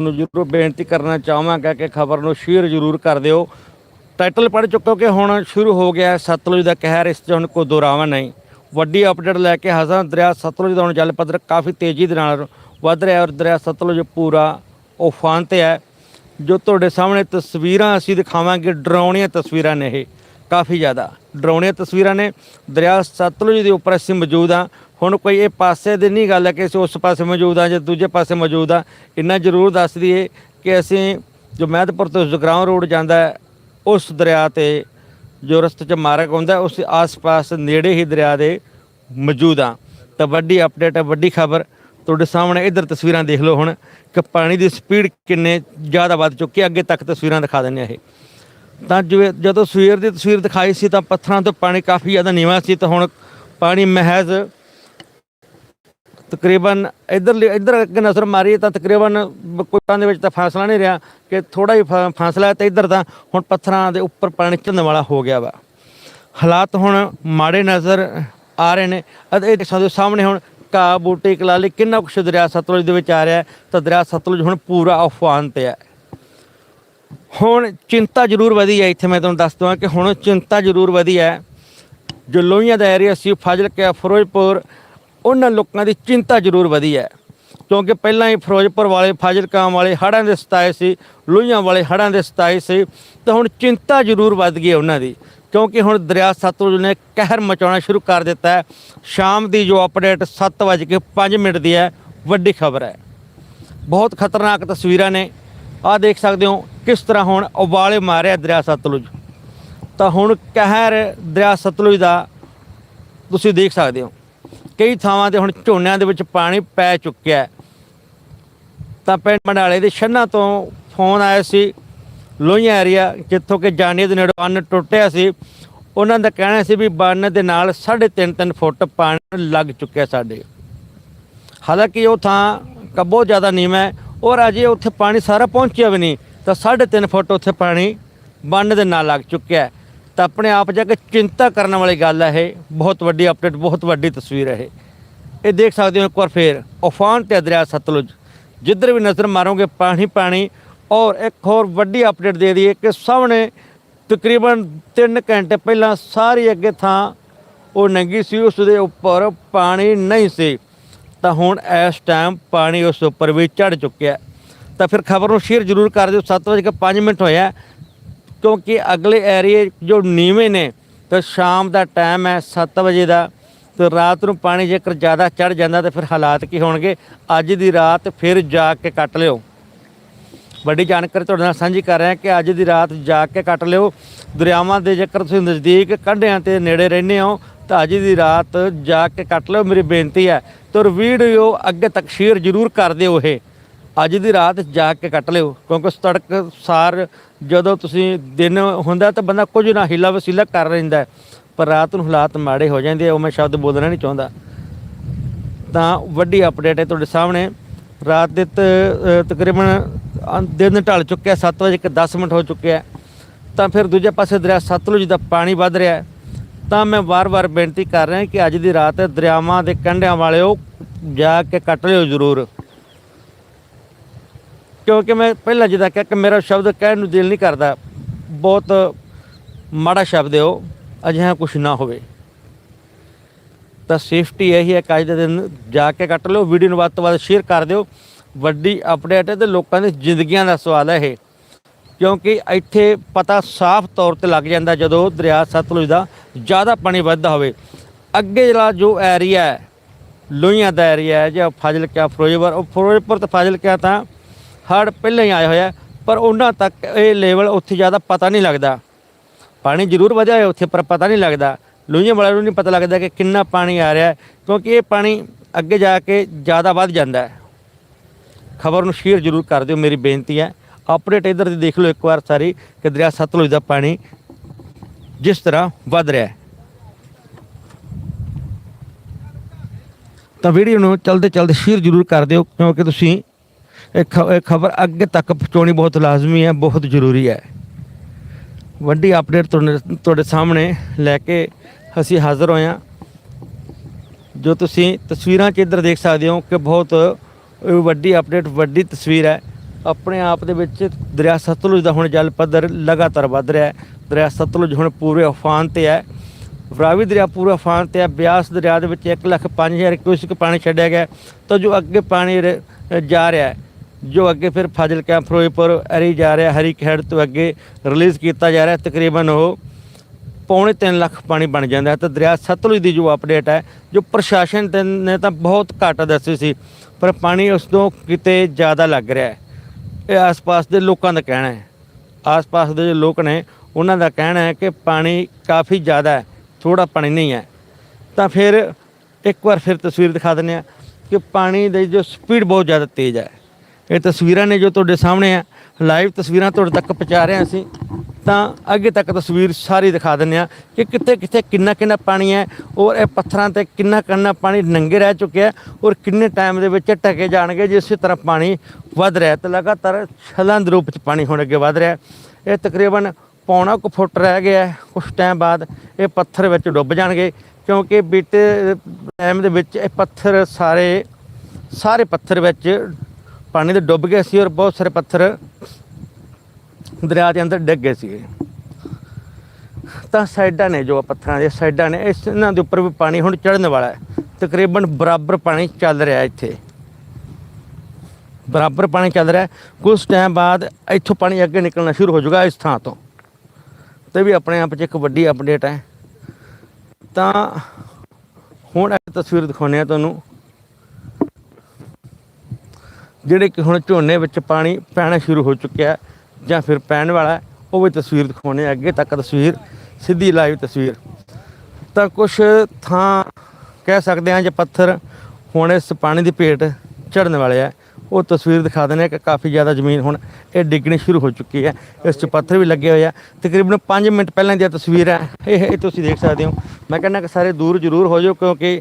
ਨੂੰ ਜ਼ਰੂਰ ਬੇਨਤੀ ਕਰਨਾ ਚਾਹਾਂਗਾ ਕਿ ਖਬਰ ਨੂੰ ਸ਼ੇਅਰ ਜ਼ਰੂਰ ਕਰ ਦਿਓ। ਟਾਈਟਲ ਪੜ੍ਹ ਚੁੱਕੋ ਕਿ ਹੁਣ ਸ਼ੁਰੂ ਹੋ ਗਿਆ ਸਤਲੁਜ ਦਾ ਕਹਿਰ, ਇਸ 'ਚ ਹੁਣ ਕੋਈ ਦੁਰਾਵਾ ਨਹੀਂ। ਵੱਡੀ ਅਪਡੇਟ ਲੈ ਕੇ ਹਜ਼ਰ ਦਰਿਆ ਸਤਲੁਜ ਦਾ ਹੁਣ ਜਲ ਪੱਧਰ ਕਾਫੀ ਤੇਜ਼ੀ ਦੇ ਨਾਲ ਵੱਧ ਰਿਹਾ ਔਰ ਦਰਿਆ ਸਤਲੁਜ ਪੂਰਾ ਉਫਾਨ ਤੇ ਹੈ। ਜੋ ਤੁਹਾਡੇ ਸਾਹਮਣੇ ਤਸਵੀਰਾਂ ਅਸੀਂ ਦਿਖਾਵਾਂਗੇ, ਡਰਾਉਣੀਆਂ ਤਸਵੀਰਾਂ ਨੇ ਇਹ। ਕਾਫੀ ਜ਼ਿਆਦਾ ਡਰਾਉਣੀਆਂ ਤਸਵੀਰਾਂ ਨੇ। ਦਰਿਆ ਸਤਲੁਜ ਦੇ ਉੱਪਰ ਅਸੀਂ ਮੌਜੂਦ ਹਾਂ। ਹੁਣ ਕੋਈ ਇਹ ਪਾਸੇ ਦੀ ਨਹੀਂ ਗੱਲ ਹੈ ਕਿ ਅਸੀਂ ਉਸ ਪਾਸੇ ਮੌਜੂਦ ਹਾਂ ਜਾਂ ਦੂਜੇ ਪਾਸੇ ਮੌਜੂਦ ਹਾਂ, ਇੰਨਾ ਜ਼ਰੂਰ ਦੱਸ ਦਈਏ ਕਿ ਅਸੀਂ ਜੋ ਮਹਿਦਪੁਰ ਤੋਂ ਜਗਰਾਉਂ ਰੋਡ ਜਾਂਦਾ ਉਸ ਦਰਿਆ ਤੇ ਜੋ ਰਸਤੇ 'ਚ ਮਾਰਗ ਆਉਂਦਾ ਉਸ ਆਸ-ਪਾਸ ਨੇੜੇ ਹੀ ਦਰਿਆ ਦੇ ਮੌਜੂਦ ਹਾਂ। ਤਾਂ ਵੱਡੀ ਅਪਡੇਟ ਹੈ, ਵੱਡੀ ਖਬਰ। ਤੁਹਾਡੇ ਸਾਹਮਣੇ ਇਧਰ ਤਸਵੀਰਾਂ ਦੇਖ ਲਓ ਹੁਣ ਕਿ ਪਾਣੀ ਦੀ ਸਪੀਡ ਕਿੰਨੇ ਜ਼ਿਆਦਾ ਵੱਧ ਚੁੱਕੀ ਹੈ। ਅੱਗੇ ਤੱਕ ਤਸਵੀਰਾਂ ਦਿਖਾ ਦਿੰਦੇ ਆ ਇਹ। ਤਾਂ ਜਿਵੇਂ ਜਦੋਂ ਸਵੇਰ ਦੀ ਤਸਵੀਰ ਦਿਖਾਈ ਸੀ ਤਾਂ ਪੱਥਰਾਂ ਤੋਂ ਪਾਣੀ ਕਾਫੀ ਜ਼ਿਆਦਾ ਨੀਵਾਂ ਸੀ। ਤਾਂ ਹੁਣ ਪਾਣੀ ਮਹਿਜ਼ ਤਕਰੀਬਨ ਇਧਰ ਇਧਰ ਅੱਗੇ ਨਜ਼ਰ ਮਾਰੀ ਤਾਂ ਤਕਰੀਬਨ ਕੋਟਾਂ ਦੇ ਵਿੱਚ ਤਾਂ ਫਾਸਲਾ ਨਹੀਂ ਰਿਹਾ ਕਿ ਥੋੜਾ ਹੀ ਫਾ- ਫਾਸਲਾ ਹੈ ਤੇ ਇਧਰ ਤਾਂ ਹੁਣ ਪੱਥਰਾਂ ਦੇ ਉੱਪਰ ਪਾਣੀ ਚੱਲਣ ਵਾਲਾ ਹੋ ਗਿਆ ਵਾ। ਹਾਲਾਤ ਹੁਣ ਮਾੜੇ ਨਜ਼ਰ ਆ ਰਹੇ ਨੇ। ਅਤੇ ਇਹ ਸਾਡੇ ਸਾਹਮਣੇ ਹੁਣ ਘਾਹ, ਬੂਟੇ, ਕਲਾਲੀ ਕਿੰਨਾ ਕੁਛ ਦਰਿਆ ਸਤਲੁਜ ਦੇ ਵਿੱਚ ਆ ਰਿਹਾ ਤਾਂ ਦਰਿਆ ਸਤਲੁਜ ਹੁਣ ਪੂਰਾ ਅਫਵਾਨ ਤੇ ਹੈ। ਹੁਣ ਚਿੰਤਾ ਜ਼ਰੂਰ ਵਧੀ ਹੈ। ਇੱਥੇ ਮੈਂ ਤੁਹਾਨੂੰ ਦੱਸ ਦਵਾਂ ਕਿ ਹੁਣ ਚਿੰਤਾ ਜ਼ਰੂਰ ਵਧੀ ਹੈ। ਜੋ ਲੋਹੀਆਂ ਦਾ ਏਰੀਆ ਸੀ ਫਾਜ਼ਿਲਕਾ, ਫਿਰੋਜ਼ਪੁਰ ਉਹਨਾਂ ਲੋਕਾਂ ਦੀ ਚਿੰਤਾ ਜ਼ਰੂਰ ਵਧੀ ਹੈ। ਕਿਉਂਕਿ ਪਹਿਲਾਂ ਹੀ ਫਿਰੋਜ਼ਪੁਰ ਵਾਲੇ, ਫਾਜ਼ਿਲਕਾ ਵਾਲੇ ਹੜ੍ਹਾਂ ਦੇ ਸਤਾਏ ਸੀ, ਲੋਹੀਆਂ ਵਾਲੇ ਹੜ੍ਹਾਂ ਦੇ ਸਤਾਏ ਸੀ, ਤਾਂ ਹੁਣ ਚਿੰਤਾ ਜ਼ਰੂਰ ਵੱਧ ਗਈ ਹੈ ਉਹਨਾਂ ਦੀ। ਕਿਉਂਕਿ ਹੁਣ ਦਰਿਆ ਸਤਲੁਜ ਨੇ ਕਹਿਰ ਮਚਾਉਣਾ ਸ਼ੁਰੂ ਕਰ ਦਿੱਤਾ ਹੈ। ਸ਼ਾਮ ਦੀ ਜੋ ਅਪਡੇਟ 7:05 ਮਿੰਟ ਦੀ ਹੈ, ਵੱਡੀ ਖਬਰ ਹੈ। ਬਹੁਤ ਖਤਰਨਾਕ ਤਸਵੀਰਾਂ ਨੇ। ਆਹ ਦੇਖ ਸਕਦੇ ਹੋ ਕਿਸ ਤਰ੍ਹਾਂ ਹੁਣ ਉਬਾਲੇ ਮਾਰਿਆ ਦਰਿਆ ਸਤਲੁਜ। ਤਾਂ ਹੁਣ ਕਹਿਰ ਦਰਿਆ ਸਤਲੁਜ ਦਾ ਤੁਸੀਂ ਦੇਖ ਸਕਦੇ ਹੋ। ਕਈ ਥਾਵਾਂ ਤੇ ਹੁਣ ਝੋਨਿਆਂ ਦੇ ਵਿੱਚ ਪਾਣੀ ਪੈ ਚੁੱਕਿਆ ਤਾਂ ਪਿੰਡ ਮੰਡਾਲੇ ਦੇ ਛੰਨਾ ਤੋਂ ਫੋਨ ਆਇਆ ਸੀ, ਲੋਹੀਆਂ ਏਰੀਆ ਜਿੱਥੋਂ ਕਿ ਜਾਨੀਏ ਦੇ ਨੇੜੇ ਬੰਨ ਟੁੱਟਿਆ ਸੀ। ਉਹਨਾਂ ਦਾ ਕਹਿਣਾ ਸੀ ਵੀ ਬੰਨ ਦੇ ਨਾਲ 3.5 3 ਫੁੱਟ ਪਾਣੀ ਲੱਗ ਚੁੱਕਿਆ ਸਾਡੇ। ਹਾਲਾਂਕਿ ਉਹ ਥਾਂ ਕ, ਬਹੁਤ ਜ਼ਿਆਦਾ ਨੀਵਾਂ ਹੈ। ਔਰ ਅਜੇ ਉੱਥੇ ਪਾਣੀ ਸਾਰਾ ਪਹੁੰਚਿਆ ਵੀ ਨਹੀਂ। ਤਾਂ 3.5 ਫੁੱਟ ਉੱਥੇ ਪਾਣੀ ਬੰਨ ਦੇ ਨਾਲ ਲੱਗ ਚੁੱਕਿਆ ਹੈ। ਤਾਂ ਆਪਣੇ ਆਪ ਜਾ ਕੇ ਚਿੰਤਾ ਕਰਨ ਵਾਲੀ ਗੱਲ ਹੈ ਇਹ। ਬਹੁਤ ਵੱਡੀ ਅਪਡੇਟ ਬਹੁਤ ਵੱਡੀ ਤਸਵੀਰ ਹੈ ਇਹ। ਦੇਖ ਸਕਦੇ ਹੋ ਇੱਕ ਵਾਰ ਫੇਰ, ਉਫਾਨ ਤੇ ਦਰਿਆ ਸਤਲੁਜ। ਜਿੱਧਰ ਵੀ ਨਜ਼ਰ ਮਾਰੋਗੇ ਪਾਣੀ ਪਾਣੀ, ਔਰ ਇੱਕ ਹੋਰ ਵੱਡੀ ਅਪਡੇਟ ਦੇ ਦਈਏ ਕਿ ਸਾਹਮਣੇ ਤਕਰੀਬਨ 3 ਘੰਟੇ ਪਹਿਲਾਂ ਸਾਰੀ ਅੱਗੇ ਥਾਂ ਉਹ ਨੰਗੀ ਸੀ, ਉਸ ਦੇ ਉੱਪਰ ਪਾਣੀ ਨਹੀਂ ਸੀ। ਤਾਂ ਹੁਣ ਇਸ ਟਾਈਮ ਪਾਣੀ ਉਸ ਉੱਪਰ ਵੀ ਚੜ ਚੁੱਕਿਆ। ਤਾਂ ਫਿਰ ਖਬਰ ਨੂੰ ਸ਼ੇਅਰ ਜ਼ਰੂਰ ਕਰ ਦਿਓ। 7:05 ਮਿੰਟ ਹੋਇਆ ਕਿਉਂਕਿ ਅਗਲੇ ਏਰੀਏ ਜੋ ਨੀਵੇਂ ਨੇ, ਤਾਂ ਸ਼ਾਮ ਦਾ ਟਾਈਮ ਹੈ 7 ਵਜੇ ਦਾ, ਤੇ ਰਾਤ ਨੂੰ ਪਾਣੀ ਜੇਕਰ ਜ਼ਿਆਦਾ ਚੜ ਜਾਂਦਾ, ਤਾਂ ਫਿਰ ਹਾਲਾਤ ਕੀ ਹੋਣਗੇ? ਅੱਜ ਦੀ ਰਾਤ ਫਿਰ ਜਾ ਕੇ ਕੱਟ ਲਿਓ। ਵੱਡੀ ਜਾਣਕਾਰੀ ਤੁਹਾਡੇ ਨਾਲ ਸਾਂਝੀ ਕਰ ਰਿਹਾ ਕਿ ਅੱਜ ਦੀ ਰਾਤ ਜਾ ਕੇ ਕੱਟ ਲਿਓ। ਦਰਿਆਵਾਂ ਦੇ ਜੇਕਰ ਤੁਸੀਂ ਨਜ਼ਦੀਕ ਕੰਢਿਆਂ ਤੇ ਨੇੜੇ ਰਹਿੰਦੇ ਹੋ, ਤਾਂ ਅੱਜ ਦੀ ਰਾਤ ਜਾ ਕੇ ਕੱਟ ਲਿਓ। ਮੇਰੀ ਬੇਨਤੀ ਹੈ ਤੇ ਵੀਡੀਓ ਅੱਗੇ ਤੱਕ ਸ਼ੇਅਰ ਜ਼ਰੂਰ ਕਰ ਦਿਓ ਇਹ। ਅੱਜ ਦੀ ਰਾਤ ਜਾ ਕੇ ਕੱਟ ਲਿਓ, ਕਿਉਂਕਿ ਸੜਕ ਸਾਰ ਜਦੋਂ ਤੁਸੀਂ ਦਿਨ ਹੁੰਦਾ ਤਾਂ ਬੰਦਾ ਕੁਝ ਨਾ ਹਿਲਾ ਵਸੀਲਾ ਕਰ ਰਹਿੰਦਾ ਪਰ ਰਾਤ ਨੂੰ ਹਾਲਾਤ ਮਾੜੇ ਹੋ ਜਾਂਦੇ ਆ, ਉਹ ਮੈਂ ਸ਼ਬਦ ਬੋਲਣਾ ਨਹੀਂ ਚਾਹੁੰਦਾ। ਤਾਂ ਵੱਡੀ ਅਪਡੇਟ ਹੈ ਤੁਹਾਡੇ ਸਾਹਮਣੇ। ਰਾਤ ਦੇ ਤਕਰੀਬਨ ਦਿਨ ਢਲ ਚੁੱਕਿਆ 7 ਵਜੇ ਕੇ 10 ਮਿੰਟ ਹੋ ਚੁੱਕਿਆ ਤਾਂ ਫਿਰ ਦੂਜੇ ਪਾਸੇ ਦਰਿਆ ਸਤਲੁਜ ਦਾ ਪਾਣੀ ਵੱਧ ਰਿਹਾ ਹੈ। ਤਾਂ ਮੈਂ ਵਾਰ-ਵਾਰ ਬੇਨਤੀ ਕਰ ਰਿਹਾ ਕਿ ਅੱਜ ਦੀ ਰਾਤ ਦਰਿਆਵਾਂ ਦੇ ਕੰਢਿਆਂ ਵਾਲਿਓ ਜਾ ਕੇ ਕੱਟ ਲਿਓ ਜ਼ਰੂਰ। ਕਿਉਂਕਿ ਮੈਂ ਪਹਿਲਾਂ ਜਿੱਦਾਂ ਕਿਹਾ ਕਿ ਮੇਰਾ ਸ਼ਬਦ ਕਹਿਣ ਨੂੰ ਦਿਲ ਨਹੀਂ ਕਰਦਾ। ਬਹੁਤ ਮਾੜਾ ਸ਼ਬਦ ਹੈ ਉਹ, ਅਜਿਹਾ ਕੁਝ ਨਾ ਹੋਵੇ। ਤਾਂ ਸੇਫਟੀ ਇਹੀ ਹੈ ਕਿ ਅੱਜ ਦੇ ਦਿਨ ਜਾ ਕੇ ਕੱਟ ਲਿਓ ਵੀਡੀਓ ਨੂੰ ਵੱਧ ਤੋਂ ਵੱਧ ਸ਼ੇਅਰ ਕਰ ਦਿਓ। ਵੱਡੀ ਅਪਡੇਟ ਹੈ ਤੇ ਲੋਕਾਂ ਦੀ ਜ਼ਿੰਦਗੀਆਂ ਦਾ ਸਵਾਲ ਹੈ ਇਹ। ਕਿਉਂਕਿ ਇੱਥੇ ਪਤਾ ਸਾਫ਼ ਤੌਰ ਤੇ ਲੱਗ ਜਾਂਦਾ ਜਦੋਂ ਦਰਿਆ ਸਤਲੁਜ ਦਾ ਜ਼ਿਆਦਾ ਪਾਣੀ ਵੱਧਦਾ ਹੋਵੇ। ਅੱਗੇ ਜਿਹੜਾ ਜੋ ਏਰੀਆ ਹੈ, ਲੋਹੀਆਂ ਦਾ ਏਰੀਆ ਹੈ ਜਾਂ ਫਾਜ਼ਿਲਕਾ, ਫਿਰੋਜ਼ਪੁਰ, ਉਹ ਫਿਰੋਜ਼ਪੁਰ ਤੇ ਫਾਜ਼ਿਲਕਾ ਤਾਂ ਹੜ੍ਹ ਪਹਿਲਾਂ ਹੀ ਆਇਆ ਹੋਇਆ ਪਰ ਉਹਨਾਂ ਤੱਕ ਇਹ ਲੈਵਲ ਉੱਥੇ ਜ਼ਿਆਦਾ ਪਤਾ ਨਹੀਂ ਲੱਗਦਾ। ਪਾਣੀ ਜ਼ਰੂਰ ਵਧਿਆ ਹੋਇਆ ਉੱਥੇ, ਪਰ ਪਤਾ ਨਹੀਂ ਲੱਗਦਾ। ਲੋਹੀਆਂ ਵਾਲਿਆਂ ਨੂੰ ਨਹੀਂ ਪਤਾ ਲੱਗਦਾ ਕਿ ਕਿੰਨਾ ਪਾਣੀ ਆ ਰਿਹਾ ਕਿਉਂਕਿ ਇਹ ਪਾਣੀ ਅੱਗੇ ਜਾ ਕੇ ਜ਼ਿਆਦਾ ਵੱਧ ਜਾਂਦਾ ਹੈ। ਖਬਰ ਨੂੰ ਸ਼ੇਅਰ ਜ਼ਰੂਰ ਕਰ ਦਿਓ, ਮੇਰੀ ਬੇਨਤੀ ਹੈ। ਅਪਡੇਟ ਇਧਰ ਦੀ ਦੇਖ ਲਓ ਇੱਕ ਵਾਰ ਸਾਰੀ, ਕਿ ਦਰਿਆ ਸਤਲੁਜ ਦਾ ਪਾਣੀ ਜਿਸ ਤਰ੍ਹਾਂ ਵੱਧ ਰਿਹਾ ਹੈ। ਤਾਂ ਵੀਡੀਓ ਨੂੰ ਚਲਦੇ ਚਲਦੇ ਸ਼ੇਅਰ ਜ਼ਰੂਰ ਕਰ ਦਿਓ, ਕਿਉਂਕਿ ਤੁਸੀਂ ਇਹ ਖਬਰ ਅੱਗੇ ਤੱਕ ਪਹੁੰਚਾਉਣੀ ਬਹੁਤ ਲਾਜ਼ਮੀ ਹੈ, ਬਹੁਤ ਜ਼ਰੂਰੀ ਹੈ। ਵੱਡੀ ਅਪਡੇਟ ਤੁਹਾਡੇ ਸਾਹਮਣੇ ਲੈ ਕੇ ਅਸੀਂ ਹਾਜ਼ਰ ਹੋਏ ਹਾਂ। ਜੋ ਤੁਸੀਂ ਤਸਵੀਰਾਂ 'ਚ ਇੱਧਰ ਦੇਖ ਸਕਦੇ ਹੋ ਕਿ ਬਹੁਤ ਵੱਡੀ ਅਪਡੇਟ ਵੱਡੀ ਤਸਵੀਰ ਹੈ। ਆਪਣੇ ਆਪ ਦੇ ਵਿੱਚ ਦਰਿਆ ਸਤਲੁਜ ਦਾ ਹੁਣ ਜਲ ਪੱਧਰ ਲਗਾਤਾਰ ਵੱਧ ਰਿਹਾ ਹੈ। ਦਰਿਆ ਸਤਲੁਜ ਹੁਣ ਪੂਰੇ ਉਫਾਨ ਤੇ ਹੈ। ਰਾਵੀ ਦਰਿਆ ਪੂਰਾ ਉਫਾਨ ਤੇ ਹੈ। ਬਿਆਸ ਦਰਿਆ ਦੇ ਵਿੱਚ 1 ਲੱਖ 5000 ਕਿਊਸਿਕ ਪਾਣੀ ਛੱਡਿਆ ਗਿਆ ਤਾਂ ਜੋ ਅੱਗੇ ਪਾਣੀ ਜਾ ਰਿਹਾ ਹੈ। ਜੋ ਅੱਗੇ ਫਿਰ ਫਾਜ਼ਿਲ ਕੈਂਪ ਫਿਰੋਜ਼ਪੁਰ ਅਰੀ ਜਾ ਰਿਹਾ, ਹਰੀ ਖੇਡ ਤੋਂ ਅੱਗੇ ਰਿਲੀਜ਼ ਕੀਤਾ ਜਾ ਰਿਹਾ, ਤਕਰੀਬਨ ਉਹ ਪੌਣੇ 3 ਲੱਖ ਪਾਣੀ ਬਣ ਜਾਂਦਾ ਹੈ। ਤਾਂ ਦਰਿਆ ਸਤਲੁਜ ਦੀ ਜੋ ਅਪਡੇਟ ਹੈ, ਜੋ ਪ੍ਰਸ਼ਾਸਨ ਤੇ ਨੇ ਤਾਂ ਬਹੁਤ ਘੱਟ ਦੱਸੀ ਸੀ, ਪਰ ਪਾਣੀ ਉਸ ਤੋਂ ਕਿਤੇ ਜ਼ਿਆਦਾ ਲੱਗ ਰਿਹਾ ਹੈ। ਇਹ ਆਸ-ਪਾਸ ਦੇ ਲੋਕਾਂ ਦਾ ਕਹਿਣਾ ਹੈ। ਆਸ-ਪਾਸ ਦੇ ਜੋ ਲੋਕ ਨੇ, ਉਹਨਾਂ ਦਾ ਕਹਿਣਾ ਹੈ ਕਿ ਪਾਣੀ ਕਾਫੀ ਜ਼ਿਆਦਾ ਹੈ ਥੋੜਾ ਪਾਣੀ ਨਹੀਂ ਹੈ। ਤਾਂ ਫਿਰ ਇੱਕ ਵਾਰ ਫਿਰ ਤਸਵੀਰ ਦਿਖਾ ਦਿੰਦੇ ਆ ਕਿ ਪਾਣੀ ਦੀ ਜੋ ਸਪੀਡ ਬਹੁਤ ਜ਼ਿਆਦਾ ਤੇਜ਼ ਹੈ। ਇਹ ਤਸਵੀਰਾਂ ਨੇ ਜੋ ਤੁਹਾਡੇ ਸਾਹਮਣੇ ਆ ਲਾਈਵ ਤਸਵੀਰਾਂ ਤੁਹਾਡੇ ਤੱਕ ਪਹੁੰਚਾ ਰਹੇ ਹਾਂ ਅਸੀਂ। ਤਾਂ ਅੱਗੇ ਤੱਕ ਤਸਵੀਰ ਸਾਰੀ ਦਿਖਾ ਦਿੰਦੇ ਆ ਕਿ ਕਿੱਥੇ ਕਿੱਥੇ ਕਿੰਨਾ ਕਿੰਨਾ ਪਾਣੀ ਹੈ ਔਰ ਇਹ ਪੱਥਰਾਂ ਤੇ ਕਿੰਨਾ ਕਿੰਨਾ ਪਾਣੀ ਨੰਗੇ ਰਹਿ ਚੁੱਕਿਆ ਔਰ ਕਿੰਨੇ ਟਾਈਮ ਦੇ ਵਿੱਚ ਟਕੇ ਜਾਣਗੇ ਜੇ ਜਿਸੇ ਤਰ੍ਹਾਂ ਪਾਣੀ ਵੱਧ ਰਿਹਾ ਹੈ। ਤੇ ਲਗਾਤਾਰ ਛਲੰਦ ਰੂਪ ਚ ਪਾਣੀ ਹੁਣ ਅੱਗੇ ਵੱਧ ਰਿਹਾ ਇਹ ਤਕਰੀਬਨ ਪੌਣਾ ਕੁ ਫੁੱਟ ਰਹਿ ਗਿਆ ਹੈ। ਕੁਝ ਟਾਈਮ ਬਾਅਦ ਇਹ ਪੱਥਰ ਵਿੱਚ ਡੁੱਬ ਜਾਣਗੇ ਕਿਉਂਕਿ ਬੀਤੇ ਟਾਈਮ ਦੇ ਵਿੱਚ ਇਹ ਪੱਥਰ ਸਾਰੇ ਸਾਰੇ ਪੱਥਰ ਵਿੱਚ ਪਾਣੀ ਦੇ ਡੁੱਬ ਗਏ ਸੀ ਔਰ ਬਹੁਤ ਸਾਰੇ ਪੱਥਰ ਦਰਿਆ ਦੇ ਅੰਦਰ ਡਿੱਗ ਗਏ ਸੀ ਤਾਂ ਸਾਈਡਾਂ ਨੇ ਜੋ ਪੱਥਰਾਂ ਦੇ ਸਾਈਡਾਂ ਨੇ, ਇਸ ਇਹਨਾਂ ਦੇ ਉੱਪਰ ਵੀ ਪਾਣੀ ਹੁਣ ਚੜ੍ਹਨ ਵਾਲਾ ਹੈ। ਤਕਰੀਬਨ ਬਰਾਬਰ ਪਾਣੀ ਚੱਲ ਰਿਹਾ ਇੱਥੇ। ਬਰਾਬਰ ਪਾਣੀ ਚੱਲ ਰਿਹਾ ਹੈ। ਕੁਝ ਟਾਈਮ ਬਾਅਦ ਇੱਥੋਂ ਪਾਣੀ ਅੱਗੇ ਨਿਕਲਣਾ ਸ਼ੁਰੂ ਹੋ ਜਾਊਗਾ ਇਸ ਥਾਂ ਤੋਂ। ਤੇ ਵੀ ਆਪਣੇ ਆਪ 'ਚ ਇੱਕ ਵੱਡੀ ਅਪਡੇਟ ਹੈ। ਤਾਂ ਹੁਣ ਇਹ ਤਸਵੀਰ ਦਿਖਾਉਂਦੇ ਆ ਤੁਹਾਨੂੰ। ਜਿਹੜੇ ਕਿ ਹੁਣ ਝੋਨੇ ਵਿੱਚ ਪਾਣੀ ਪੈਣਾ ਸ਼ੁਰੂ ਹੋ ਚੁੱਕਿਆ ਜਾਂ ਫਿਰ ਪੈਣ ਵਾਲਾ ਉਹ ਵੀ ਤਸਵੀਰ ਦਿਖਾਉਂਦੇ ਅੱਗੇ ਤੱਕ ਤਸਵੀਰ, ਸਿੱਧੀ ਲਾਈਵ ਤਸਵੀਰ। ਤਾਂ ਕੁਝ ਥਾਂ ਕਹਿ ਸਕਦੇ ਹਾਂ ਜੇ ਪੱਥਰ ਹੁਣ ਇਸ ਪਾਣੀ ਦੀ ਭੇਟ ਚੜਨ ਵਾਲੇ ਆ ਉਹ ਤਸਵੀਰ ਦਿਖਾ ਦਿੰਦੇ ਆ ਕਿ ਕਾਫੀ ਜ਼ਿਆਦਾ ਜ਼ਮੀਨ ਹੁਣ ਇਹ ਡਿੱਗਣੀ ਸ਼ੁਰੂ ਹੋ ਚੁੱਕੀ ਹੈ। ਇਸ 'ਚ ਪੱਥਰ ਵੀ ਲੱਗੇ ਹੋਏ ਆ। ਤਕਰੀਬਨ 5 ਮਿੰਟ ਪਹਿਲਾਂ ਦੀ ਤਸਵੀਰ ਹੈ। ਇਹ ਇਹ ਤੁਸੀਂ ਦੇਖ ਸਕਦੇ ਹੋ। ਮੈਂ ਕਹਿੰਦਾ ਕਿ ਸਾਰੇ ਦੂਰ ਜ਼ਰੂਰ ਹੋ ਜਾਓ ਕਿਉਂਕਿ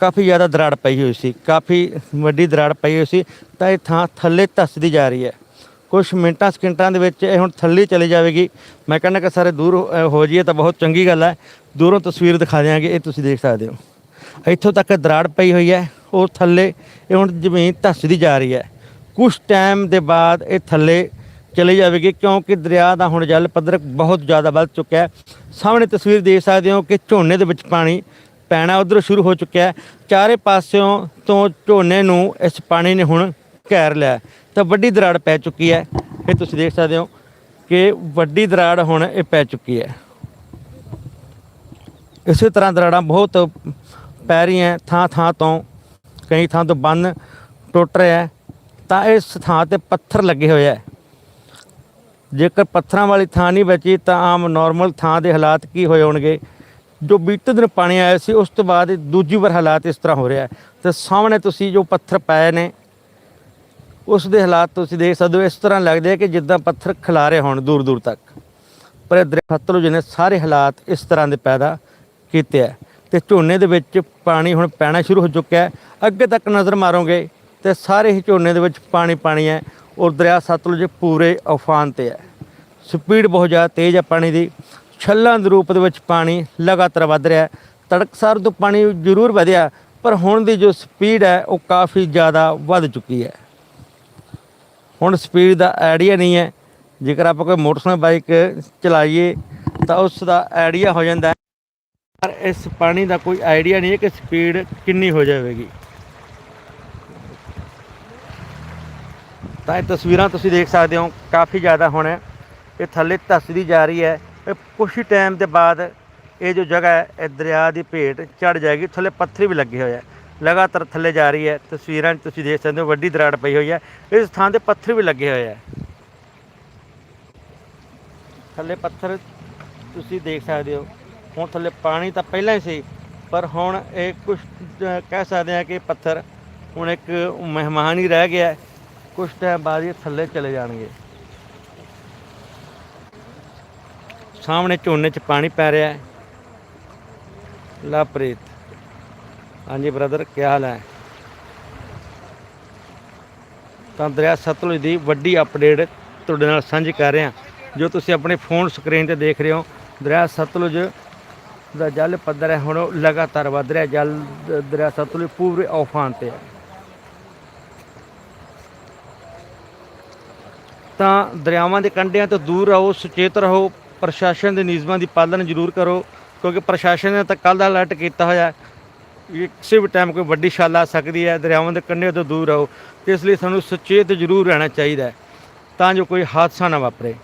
ਕਾਫੀ ਜ਼ਿਆਦਾ ਦਰਾੜ ਪਈ ਹੋਈ ਸੀ। ਕਾਫੀ ਵੱਡੀ ਦਰਾੜ ਪਈ ਹੋਈ ਸੀ। ਤਾਂ ਇਹ ਥਾਂ ਥੱਲੇ ਧੱਸਦੀ ਜਾ ਰਹੀ ਹੈ। ਕੁਝ ਮਿੰਟਾਂ ਸਕਿੰਟਾਂ ਦੇ ਵਿੱਚ ਇਹ ਹੁਣ ਥੱਲੇ ਚਲੀ ਜਾਵੇਗੀ। ਮੈਂ ਕਹਿੰਦਾ ਕਿ ਸਾਰੇ ਦੂਰ ਹੋ ਜਾਈਏ ਤਾਂ ਬਹੁਤ ਚੰਗੀ ਗੱਲ ਹੈ। ਦੂਰੋਂ ਤਸਵੀਰ ਦਿਖਾ ਦਿਆਂਗੇ। ਇਹ ਤੁਸੀਂ ਦੇਖ ਸਕਦੇ ਹੋ। ਇੱਥੋਂ ਤੱਕ ਦਰਾੜ ਪਈ ਹੋਈ ਹੈ। ਉਹ ਥੱਲੇ, ਇਹ ਹੁਣ ਜ਼ਮੀਨ ਧੱਸਦੀ ਜਾ ਰਹੀ ਹੈ। ਕੁਝ ਟਾਈਮ ਦੇ ਬਾਅਦ ਇਹ ਥੱਲੇ ਚਲੀ ਜਾਵੇਗੀ ਕਿਉਂਕਿ ਦਰਿਆ ਦਾ ਹੁਣ ਜਲ ਪੱਧਰ ਬਹੁਤ ਜ਼ਿਆਦਾ ਵੱਧ ਚੁੱਕਿਆ ਹੈ। ਸਾਹਮਣੇ ਤਸਵੀਰ ਦੇਖ ਸਕਦੇ ਹੋ ਕਿ ਝੋਨੇ ਦੇ ਵਿੱਚ ਪਾਣੀ ਪੈਣਾ ਉਧਰ ਸ਼ੁਰੂ ਹੋ ਚੁੱਕਿਆ ਹੈ। ਚਾਰੇ ਪਾਸਿਓਂ ਤੋਂ ਝੋਨੇ ਨੂੰ ਇਸ ਪਾਣੀ ਨੇ ਹੁਣ ਘੇਰ ਲਿਆ ਤਾਂ ਵੱਡੀ ਦਰਾੜ ਪੈ ਚੁੱਕੀ ਹੈ। ਇਹ ਤੁਸੀਂ ਦੇਖ ਸਕਦੇ ਹੋ ਕਿ ਵੱਡੀ ਦਰਾੜ ਹੁਣ ਇਹ ਪੈ ਚੁੱਕੀ ਹੈ। ਇਸੇ ਤਰ੍ਹਾਂ ਦਰਾੜਾਂ ਬਹੁਤ ਪੈ ਰਹੀਆਂ ਥਾਂ ਥਾਂ ਤੋਂ। ਕਈ ਥਾਂ ਤੋਂ ਬੰਨ ਟੁੱਟ ਰਿਹਾ ਤਾਂ ਇਸ ਥਾਂ ਤੇ ਪੱਥਰ ਲੱਗੇ ਹੋਏ ਹੈ। ਜੇਕਰ ਪੱਥਰਾਂ ਵਾਲੀ ਥਾਂ ਨਹੀਂ ਬਚੀ, ਤਾਂ ਆਮ ਨਾਰਮਲ ਥਾਂ ਦੇ ਹਾਲਾਤ ਕੀ ਹੋਏ ਹੋਣਗੇ? ਜੋ ਬੀਤੇ ਦਿਨ ਪਾਣੀ ਆਇਆ ਸੀ, ਉਸ ਤੋਂ ਬਾਅਦ ਦੂਜੀ ਵਾਰ ਹਾਲਾਤ ਇਸ ਤਰ੍ਹਾਂ ਹੋ ਰਿਹਾ ਹੈ। ਤੇ ਸਾਹਮਣੇ ਤੁਸੀਂ ਜੋ ਪੱਥਰ ਪਾਏ ਨੇ, ਉਸ ਦੇ ਹਾਲਾਤ ਤੁਸੀਂ ਦੇਖ ਸਕਦੇ ਹੋ। ਇਸ ਤਰ੍ਹਾਂ ਲੱਗਦੇ ਆ ਕਿ ਜਿੱਦਾਂ ਪੱਥਰ ਖਿਲਾਰੇ ਹੋਣ ਦੂਰ ਦੂਰ ਤੱਕ। ਪਰ ਇਹ ਦਰਿਆ ਸਤਲੁਜ ਨੇ ਸਾਰੇ ਹਾਲਾਤ ਇਸ ਤਰ੍ਹਾਂ ਦੇ ਪੈਦਾ ਕੀਤੇ ਆ ਤੇ ਝੋਨੇ ਦੇ ਵਿੱਚ ਪਾਣੀ ਹੁਣ ਪੈਣਾ ਸ਼ੁਰੂ ਹੋ ਚੁੱਕਿਆ ਹੈ। ਅੱਗੇ ਤੱਕ ਨਜ਼ਰ ਮਾਰੋਗੇ ਤੇ ਸਾਰੇ ਹੀ ਝੋਨੇ ਦੇ ਵਿੱਚ ਪਾਣੀ ਪਾਣੀ ਹੈ ਔਰ ਦਰਿਆ ਸਤਲੁਜ ਪੂਰੇ ਉਫਾਨ ਤੇ ਹੈ। ਸਪੀਡ ਬਹੁਤ ਜ਼ਿਆਦਾ ਤੇਜ਼ ਹੈ ਪਾਣੀ ਦੀ। ਛੱਲਾਂ ਦੇ ਰੂਪ ਦੇ ਵਿੱਚ ਪਾਣੀ ਲਗਾਤਾਰ ਵੱਧ ਰਿਹਾ ਹੈ। ਤੜਕਸਾਰ ਤੋਂ ਪਾਣੀ ਜ਼ਰੂਰ ਵਧਿਆ, ਪਰ ਹੁਣ ਦੀ ਜੋ ਸਪੀਡ ਹੈ ਉਹ ਕਾਫੀ ਜ਼ਿਆਦਾ ਵੱਧ ਚੁੱਕੀ ਹੈ। ਹੁਣ ਸਪੀਡ ਦਾ ਆਈਡੀਆ ਨਹੀਂ ਹੈ। ਜੇਕਰ ਆਪਾਂ ਕੋਈ ਮੋਟਰਸਾਈਕਲ ਬਾਈਕ ਚਲਾਈਏ ਤਾਂ ਉਸ ਦਾ ਆਈਡੀਆ ਹੋ ਜਾਂਦਾ ਪਰ ਇਸ ਪਾਣੀ ਦਾ ਕੋਈ ਆਈਡੀਆ ਨਹੀਂ ਹੈ ਕਿ ਸਪੀਡ ਕਿੰਨੀ ਹੋ ਜਾਵੇਗੀ। ਤਾਂ ਇਹ ਤਸਵੀਰਾਂ ਤੁਸੀਂ ਦੇਖ ਸਕਦੇ ਹੋ, ਕਾਫੀ ਜ਼ਿਆਦਾ ਹੁਣ ਇਹ ਥੱਲੇ ਧੱਸਦੀ ਜਾ ਰਹੀ ਹੈ। ਇਹ ਕੁਛ ਹੀ ਟਾਈਮ ਦੇ ਬਾਅਦ ਇਹ ਜੋ ਜਗ੍ਹਾ ਹੈ, ਇਹ ਦਰਿਆ ਦੀ ਭੇਟ ਚੜ ਜਾਏਗੀ। ਥੱਲੇ ਪੱਥਰ ਵੀ ਲੱਗੇ ਹੋਏ ਆ। ਲਗਾਤਾਰ ਥੱਲੇ ਜਾ ਰਹੀ ਹੈ। ਤਸਵੀਰਾਂ ਤੁਸੀਂ ਦੇਖ ਸਕਦੇ ਹੋ, ਵੱਡੀ ਦਰਾੜ ਪਈ ਹੋਈ ਹੈ। ਇਸ ਥਾਂ ਤੇ ਪੱਥਰ ਵੀ ਲੱਗੇ ਹੋਏ ਆ। ਥੱਲੇ ਪੱਥਰ ਤੁਸੀਂ ਦੇਖ ਸਕਦੇ ਹੋ। ਹੁਣ ਥੱਲੇ ਪਾਣੀ ਤਾਂ ਪਹਿਲਾਂ ਹੀ ਸੀ, ਪਰ ਹੁਣ ਇਹ ਕੁਝ ਕਹਿ ਸਕਦੇ ਆ ਕਿ ਪੱਥਰ ਹੁਣ ਇੱਕ ਮਹਿਮਾਨ ਹੀ ਰਹਿ ਗਿਆ ਕੁਝ ਟਾਈਮ ਬਾਅਦ ਇਹ ਥੱਲੇ ਚਲੇ ਜਾਣਗੇ। ਸਾਹਮਣੇ ਝੋਨੇ 'ਚ ਪਾਣੀ ਪੈ ਰਿਹਾ ਹੈ। ਲਵਪ੍ਰੀਤ ਹਾਂਜੀ ਬ੍ਰਦਰ ਕੀ ਹਾਲ ਹੈ? ਤਾਂ ਦਰਿਆ ਸਤਲੁਜ ਦੀ ਵੱਡੀ ਅਪਡੇਟ ਤੁਹਾਡੇ ਨਾਲ ਸਾਂਝੀ ਕਰ ਰਿਹਾ। ਜੋ ਤੁਸੀਂ ਆਪਣੇ ਫੋਨ ਸਕਰੀਨ ਤੇ ਦੇਖ ਰਹੇ ਹੋ, ਦਰਿਆ ਸਤਲੁਜ ਦਾ ਜਲ ਪੱਧਰ ਹੈ, ਹੁਣ ਉਹ ਲਗਾਤਾਰ ਵੱਧ ਰਿਹਾ ਜਲ ਦ- ਦਰਿਆ ਸਤਲੁਜ ਪੂਰੇ ਔਫਾਨ ਤੇ ਹੈ। ਤਾਂ ਦਰਿਆਵਾਂ ਦੇ ਕੰਢਿਆਂ ਤੋਂ ਦੂਰ ਰਹੋ, ਸੁਚੇਤ ਰਹੋ, ਪ੍ਰਸ਼ਾਸਨ ਦੇ ਨਿਯਮਾਂ ਦੀ ਪਾਲਣਾ ਜ਼ਰੂਰ ਕਰੋ, ਕਿਉਂਕਿ ਪ੍ਰਸ਼ਾਸਨ ਨੇ ਤਾਂ ਕੱਲ੍ਹ ਦਾ ਅਲਰਟ ਕੀਤਾ ਹੋਇਆ ਹੈ ਵੀ ਕਿਸੇ ਵੀ ਟਾਈਮ ਕੋਈ ਵੱਡੀ ਛਾਲ ਆ ਸਕਦੀ ਹੈ, ਦਰਿਆਵਾਂ ਦੇ ਕੰਢੇ ਤੋਂ ਦੂਰ ਰਹੋ। ਤੇ ਇਸ ਲਈ ਸਾਨੂੰ ਸੁਚੇਤ ਜ਼ਰੂਰ ਰਹਿਣਾ ਚਾਹੀਦਾ ਤਾਂ ਜੋ ਕੋਈ ਹਾਦਸਾ ਨਾ ਵਾਪਰੇ।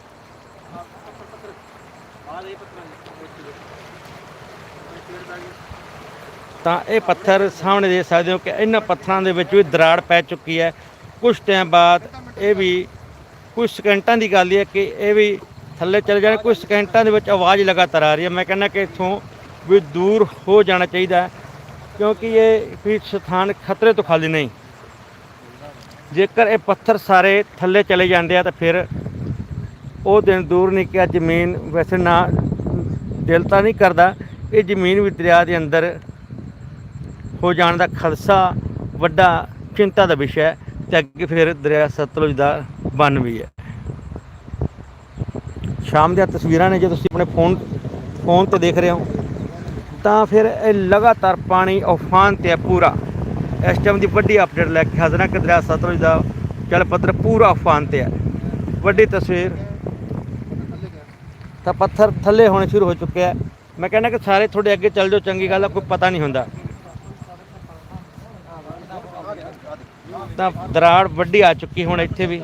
ਤਾਂ ਇਹ ਪੱਥਰ ਸਾਹਮਣੇ ਦੇ ਸਕਦੇ ਹੋ ਕਿ ਇਹਨਾਂ ਪੱਥਰਾਂ ਦੇ ਵਿੱਚ ਵੀ ਦਰਾੜ ਪੈ ਚੁੱਕੀ ਹੈ। ਕੁਝ ਟਾਈਮ ਬਾਅਦ ਇਹ ਵੀ ਕੁਝ ਸਕਿੰਟਾਂ ਦੀ ਗੱਲ ਹੀ ਹੈ ਕਿ ਇਹ ਵੀ ਥੱਲੇ ਚਲੇ ਜਾਣ। ਕੁਝ ਸਕਿੰਟਾਂ ਦੇ ਵਿੱਚ ਆਵਾਜ਼ ਲਗਾਤਾਰ ਆ ਰਹੀ ਹੈ। ਮੈਂ ਕਹਿੰਦਾ ਕਿ ਇੱਥੋਂ ਵੀ ਦੂਰ ਹੋ ਜਾਣਾ ਚਾਹੀਦਾ ਕਿਉਂਕਿ ਇਹ ਵੀ ਸਥਾਨ ਖਤਰੇ ਤੋਂ ਖਾਲੀ ਨਹੀਂ। ਜੇਕਰ ਇਹ ਪੱਥਰ ਸਾਰੇ ਥੱਲੇ ਚਲੇ ਜਾਂਦੇ ਆ ਤਾਂ ਫਿਰ ਉਹ ਦਿਨ ਦੂਰ ਨਹੀਂ ਕਿ ਜ਼ਮੀਨ ਵੈਸੇ ਨਾ ਦਿਲ ਤਾਂ ਨਹੀਂ ਕਰਦਾ। ਇਹ ਜ਼ਮੀਨ ਵੀ ਦਰਿਆ ਦੇ ਅੰਦਰ ਹੋ ਜਾਣ ਦਾ ਖਦਸ਼ਾ ਵੱਡਾ ਚਿੰਤਾ ਦਾ ਵਿਸ਼ਾ ਹੈ ਤੇ ਅੱਗੇ ਫਿਰ ਦਰਿਆ ਸਤਲੁਜ ਦਾ ਬਨ ਵੀ ਹੈ। ਸ਼ਾਮ ਦੀਆਂ ਤਸਵੀਰਾਂ ਨੇ ਜੇ ਤੁਸੀਂ ਆਪਣੇ ਫੋਨ ਫੋਨ ਤੇ ਦੇਖ ਰਹੇ ਹੋ, ਤਾਂ ਫਿਰ ਇਹ ਲਗਾਤਾਰ ਪਾਣੀ ਉਫਾਨ ਤੇ ਹੈ ਪੂਰਾ। ਇਸ ਟਾਈਮ ਦੀ ਵੱਡੀ ਅਪਡੇਟ ਲੈ ਕੇ ਹਾਜ਼ਰ ਹਾਂ ਕਿ ਦਰਿਆ ਸਤਲੁਜ ਦਾ ਜਲ ਪੱਧਰ ਪੂਰਾ ਉਫਾਨ ਤੇ ਹੈ। ਵੱਡੀ ਤਸਵੀਰ। ਤਾਂ ਪੱਥਰ ਥੱਲੇ ਹੋਣੇ ਸ਼ੁਰੂ ਹੋ ਚੁੱਕੇ ਹੈ। ਮੈਂ ਕਹਿੰਦਾ ਕਿ ਸਾਰੇ ਤੁਹਾਡੇ ਅੱਗੇ ਚੱਲ ਜਾਓ, ਚੰਗੀ ਗੱਲ ਆ ਕੋਈ ਪਤਾ ਨਹੀਂ ਹੁੰਦਾ। ਤਾਂ ਦਰਾੜ ਵੱਡੀ ਆ ਚੁੱਕੀ ਹੁਣ ਇੱਥੇ ਵੀ।